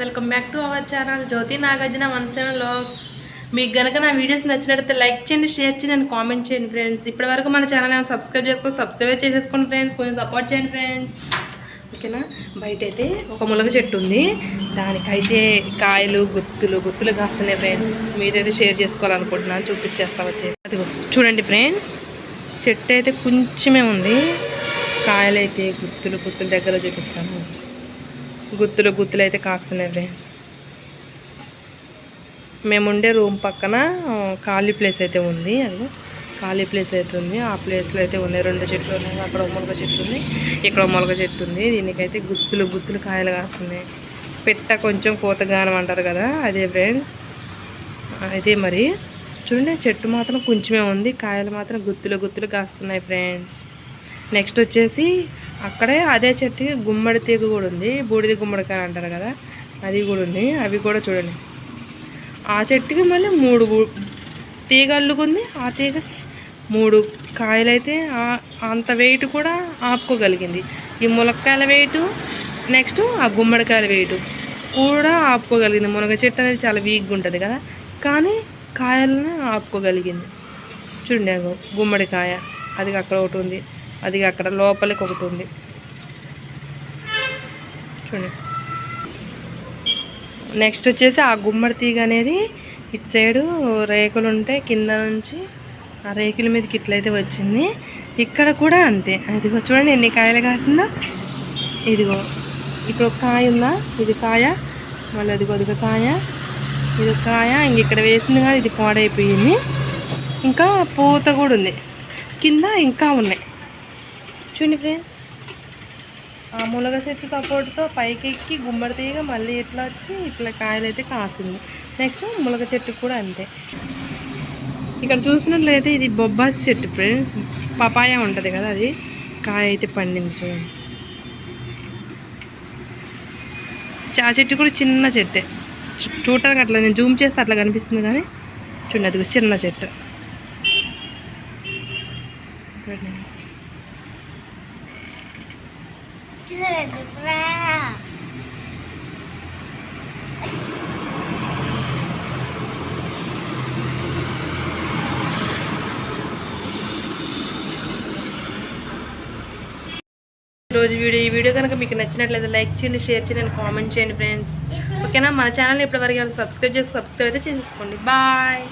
Welcome back to our channel Jyothi Nagarjuna one seven lakhs మీకు గనక నా videos నచ్చినట్లయితే లైక్ చేయండి షేర్ చేయండి అండ్ కామెంట్ చేయండి ఫ్రెండ్స్. ఇప్పటి వరకు మన ఛానల్ ఏమైనా సబ్స్క్రైబ్ చేసుకొని సబ్స్క్రైబ్ చేసేసుకోండి ఫ్రెండ్స్. కొంచెం సపోర్ట్ చేయండి ఫ్రెండ్స్. ఓకేనా? బయట అయితే ఒక ములగ చెట్టు ఉంది. దానికైతే కాయలు గుత్తులు గుత్తులు కాస్తున్నాయి ఫ్రెండ్స్. మీదైతే షేర్ చేసుకోవాలనుకుంటున్నాను. చూపించేస్తా వచ్చే అదిగో చూడండి ఫ్రెండ్స్. చెట్టు అయితే కొంచెమే ఉంది. కాయలు అయితే గుత్తులు గుత్తుల దగ్గర చూపిస్తాను. గుత్తులు గుత్తులు అయితే కాస్తున్నాయి ఫ్రెండ్స్ మేముండే రూమ్ పక్కన ఖాళీ ప్లేస్ అయితే ఉంది. అది ఖాళీ ప్లేస్ అయితే ఉంది. ఆ ప్లేస్లో అయితే ఉన్నాయి. రెండు చెట్లు ఉన్నాయి. అక్కడ మొలక చెట్టు ఉంది. ఇక్కడ మొలక చెట్టు ఉంది. దీనికైతే గుత్తులు గుత్తులు కాయలు కాస్తున్నాయి. పెట్ట కొంచెం కోతగానం అంటారు కదా? అదే ఫ్రెండ్స్ అయితే మరి. చూడండి చెట్టు మాత్రం కొంచెమే ఉంది. కాయలు మాత్రం గుత్తులు గుత్తులు కాస్తున్నాయి ఫ్రెండ్స్ నెక్స్ట్ వచ్చేసి అక్కడే అదే చెట్టుకి గుమ్మడి తీగ కూడా ఉంది. బూడిద గుమ్మడికాయ అంటారు కదా అది కూడా ఉంది. అవి కూడా చూడండి. ఆ చెట్టుకి మళ్ళీ మూడు తీగ అల్లుకుంది. ఆ తీగ మూడు కాయలైతే అంత వెయిట్ కూడా ఆపుకోగలిగింది. ఈ ములక్కాయల వెయిట్ నెక్స్ట్ ఆ గుమ్మడికాయల వెయిట్ కూడా ఆపుకోగలిగింది. మునగ చెట్టు అనేది చాలా వీక్గా ఉంటుంది కదా. కానీ కాయలను ఆపుకోగలిగింది. చూడండి గుమ్మడికాయ. అది అక్కడ ఒకటి ఉంది. అది అక్కడ లోపలికి ఒకటి ఉంది చూడండి. నెక్స్ట్ వచ్చేసి ఆ గుమ్మడి తీగ అనేది ఇటు సైడు రేకులు ఉంటే కింద నుంచి ఆ రేకుల మీదకి ఇట్లయితే వచ్చింది. ఇక్కడ కూడా అంతే. ఇదిగో చూడండి ఎన్ని కాయలు కాసిందో. ఇదిగో ఇక్కడ ఒక కాయ ఉందా? ఇది కాయ. మళ్ళీ అదిగో అదిగో కాయ. ఇది ఒక కాయ. ఇంక ఇక్కడ వేసింది కానీ ఇది పాడైపోయింది. ఇంకా పూత కూడా ఉంది. కింద ఇంకా ఉన్నాయి. చూడండి ఫ్రెండ్స్ ఆ ములగ చెట్టు సపోర్ట్తో పైకి ఎక్కి గుమ్మడి తీయగా మళ్ళీ ఇట్లా వచ్చి ఇట్లా కాయలు అయితే కాసింది. నెక్స్ట్ ములగ చెట్టు కూడా అంతే. ఇక్కడ చూసినట్లయితే ఇది బొబ్బాస్ చెట్టు ఫ్రెండ్స్ పపాయ ఉంటుంది కదా అది. కాయ అయితే పండింది చూడండి. చా చెట్టు కూడా చిన్న చెట్టే. చూడటానికి అట్లా నేను జూమ్ చేస్తే అట్లా కనిపిస్తుంది కానీ చూడండి అది చిన్న చెట్టు. చూడండి. ఈరోజు వీడియో ఈ వీడియో కనుక మీకు నచ్చినట్లయితే లైక్ చేయండి షేర్ చేయండి కామెంట్ చేయండి ఫ్రెండ్స్. ఓకేనా? మన ఛానల్ ఇప్పటివరకు సబ్స్క్రైబ్ చేసి సబ్స్క్రైబ్ అయితే చేసేసుకోండి. బాయ్.